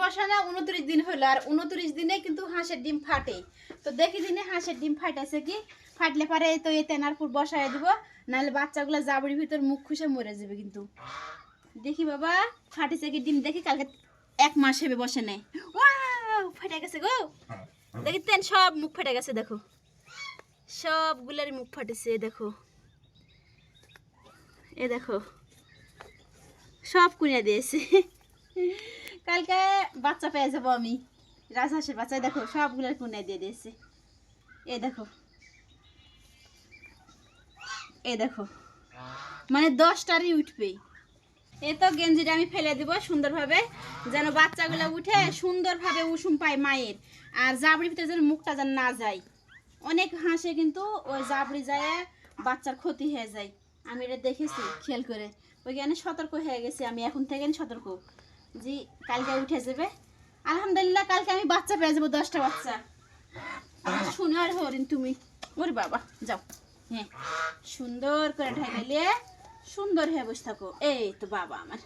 বসানো উনত্রিশ দিন হলো আর উনত্রিশ দিনে কিন্তু হাঁসের ডিম ফাটে। তো দেখি দিনে হাঁসের ডিম ফাটাছে কি? ফাটলে পারে তো এই তেনারপুর বসায় দিব, নাহলে বাচ্চাগুলো জাবড়ির ভিতর মুখ খুশে মরে যাবে কিন্তু। দেখি বাবা, ফাটিছে কি ডিম? দেখি কালকে এক মাস হেবে বসে ওয়াও, ফেটে গেছে গো। দেখি তেন, সব মুখ ফেটে গেছে, দেখো। সবগুলারই মুখ ফাটেছে, দেখো। এ দেখো, সব কুনিয়া দিয়েছে। কালকে বাচ্চা পেয়ে যাব আমি। রাজহাঁসের বাচ্চা দেখো, সবগুলোর কুনিয়া দিয়ে দিয়েছে। এ দেখো। এ দেখো। মানে দশটারই উঠবেই এ তো গেঞ্জিটা আমি ফেলে দিব সুন্দরভাবে, যেন বাচ্চাগুলো উঠে সুন্দরভাবে উষুম পায় মায়ের, আর জাবড়ি ভিতরে যেন মুখটা যেন না যায়। অনেক হাঁসে কিন্তু ওই জাবড়ি যায়, বাচ্চার ক্ষতি হয়ে যায়। আমি এটা দেখেছি, খেয়াল করে। ওইখানে সতর্ক হয়ে গেছি আমি, এখন থেকে সতর্ক। জি, কালকে উঠে যাবে। আলহামদুলিল্লাহ, কালকে আমি বাচ্চা পেয়ে যাব, দশটা বাচ্চা। শুনে আর হরিণ তুমি, ওর বাবা, যাও। হ্যাঁ সুন্দর করে ঢাকাইলে সুন্দর হয়ে বসে থাকো। এই তো বাবা আমার।